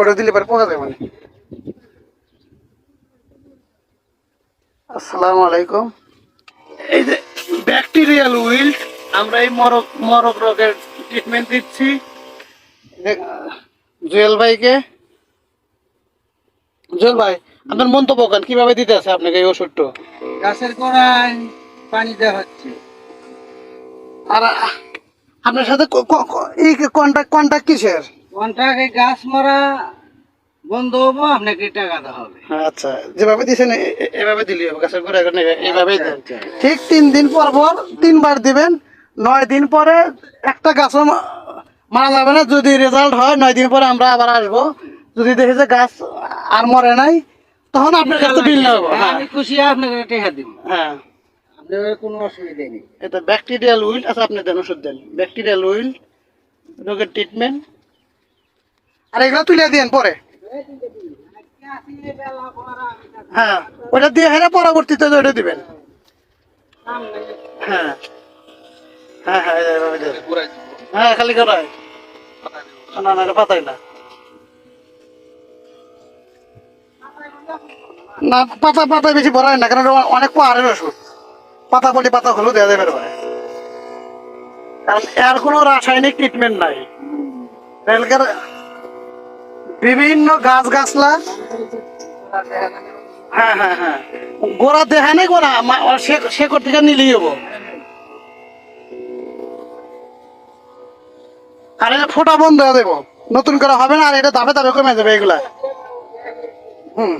ওটা দিলে পরে পোকা যাবে না আসসালামু আলাইকুম। এই যে ব্যাকটেরিয়াল উইল আমরা এই মরক মরক রোগের ট্রিটমেন্ট দিচ্ছি। জুয়েল ভাইকে। জুয়েল ভাই আপনার মন্তব্য কেন কীভাবে দিতে আছে আপনাকে এই ওষুধটা গাছের গোড়ায় পানি দেওয়া হচ্ছে। আর আপনার সাথে কন্ট্যাক্ট কন্ট্যাক্ট কিসের? কোনটাকে গাছ মরা বন্ধ হব আপনাকে টাকা দেওয়া হবে। আচ্ছা যেভাবে দিয়েছেন এভাবে দিলি হবে গাছের গোড়া এখানে এইভাবেই দেন। আচ্ছা। ঠিক তিন দিন পর পর তিনবার দিবেন নয় দিন পরে একটা গাছও মারা যাবে না যদি রেজাল্ট হয় নয় দিন পরে আমরা আবার আসব। যদি দেখি যে গাছ আর মরে নাই তখন আপনার কাছে বিল নেব হ্যাঁ আমি খুশি আপনাকে টাকা দিব। হ্যাঁ। আপনার কোনো অসুবিধা নেই। এটা ব্যাকটেরিয়াল উইল আচ্ছা আপনি দেন ওষুধ দেন। ব্যাকটেরিয়াল উইল রোগের ট্রিটমেন্ট আর এগুলো তুলে দিন পরে। হ্যাঁ ওটা দিয়ে হেরে পরবর্তীতে ওটা দিবেন। হ্যাঁ। হ্যাঁ হ্যাঁ। হ্যাঁ না পাতা পাতা বেশি ভরায় না, কারণ অনেক পাহাড়ের ওষুধ। পাতা পলি পাতা হলেও দেওয়া যাবে কারণ এর কোনো রাসায়নিক ট্রিটমেন্ট নাই। রেলকার বিভিন্ন গাছ গাছলা হ্যাঁ হ্যাঁ হ্যাঁ। গোড়া দেখা নেই গোড়া শেকড় থেকে নিলেই হব। আর এটা ফোটা বন্ধ হয়ে দেবো নতুন করে হবে না, আর এটা দাবে দাবে কমে যাবে এগুলা। হুম।